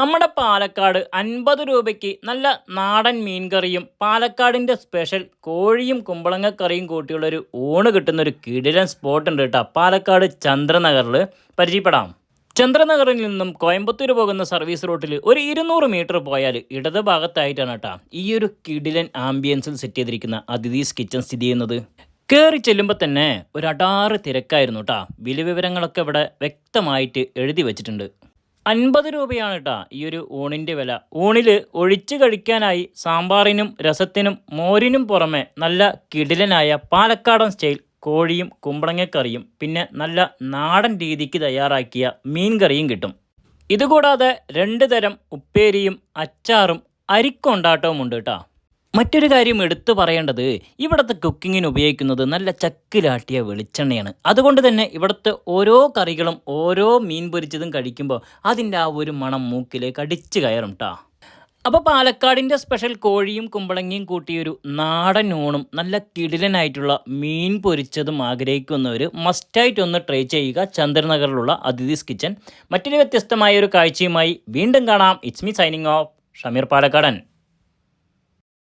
നമ്മുടെ പാലക്കാട് അൻപത് രൂപയ്ക്ക് നല്ല നാടൻ മീൻ കറിയും പാലക്കാടിന്റെ സ്പെഷ്യൽ കോഴിയും കുമ്പളങ്ങക്കറിയും കൂട്ടിയുള്ള ഒരു ഊണ് കിട്ടുന്ന ഒരു കിടിലൻ സ്പോട്ട് ഉണ്ട് കേട്ടോ. പാലക്കാട് ചന്ദ്രനഗറിൽ. പരിചയപ്പെടാം. ചന്ദ്രനഗറിൽ നിന്നും കോയമ്പത്തൂർ പോകുന്ന സർവീസ് റൂട്ടിൽ ഒരു ഇരുന്നൂറ് മീറ്റർ പോയാൽ ഇടത് ഭാഗത്തായിട്ടാണ് കേട്ടോ ഈ ഒരു കിടിലൻ ആംബിയൻസിൽ സെറ്റ് ചെയ്തിരിക്കുന്ന അതിഥീസ് കിച്ചൺ സ്ഥിതി ചെയ്യുന്നത്. കയറി ചെല്ലുമ്പോൾ തന്നെ ഒരു അടാറ് തിരക്കായിരുന്നു കേട്ടോ. വില വിവരങ്ങളൊക്കെ ഇവിടെ വ്യക്തമായിട്ട് എഴുതി വെച്ചിട്ടുണ്ട്. അൻപത് രൂപയാണ് കേട്ടോ ഈ ഒരു ഊണിന്റെ വില. ഊണിൽ ഒഴിച്ച് കഴിക്കാനായി സാമ്പാറിനും രസത്തിനും മോരിനും പുറമെ നല്ല കിടിലനായ പാലക്കാടൻ സ്റ്റൈൽ കോഴിയും കുമ്പളങ്ങക്കറിയും പിന്നെ നല്ല നാടൻ രീതിക്ക് തയ്യാറാക്കിയ മീൻ കറിയും കിട്ടും. ഇതുകൂടാതെ രണ്ട് തരം ഉപ്പേരിയും അച്ചാറും അരിക്കൊണ്ടാട്ടവും ഉണ്ട് കേട്ടോ മറ്റൊരു കാര്യം എടുത്തു പറയേണ്ടത് ഇവിടുത്തെ കുക്കിങ്ങിന് ഉപയോഗിക്കുന്നത് നല്ല ചക്കിലാട്ടിയ വെളിച്ചെണ്ണയാണ്. അതുകൊണ്ട് തന്നെ ഇവിടുത്തെ ഓരോ കറികളും ഓരോ മീൻ പൊരിച്ചതും കഴിക്കുമ്പോൾ അതിന്റെ ആ ഒരു മണം മൂക്കിലേക്ക് അടിച്ചു കയറും കേട്ടോ അപ്പോൾ പാലക്കാടിന്റെ സ്പെഷ്യൽ കോഴിയും കുമ്പളങ്ങിയും കൂട്ടിയൊരു നാടൻ ഊണും നല്ല കിടിലനായിട്ടുള്ള മീൻ പൊരിച്ചതും ആഗ്രഹിക്കുന്നവർ മസ്റ്റായിട്ട് ഒന്ന് ട്രൈ ചെയ്യുക ചന്ദ്രനഗറിലുള്ള അതിഥിസ് കിച്ചൻ മറ്റൊരു വ്യത്യസ്തമായ ഒരു കാഴ്ചയുമായി വീണ്ടും കാണാം. It's me signing off Shameer Palakkadan.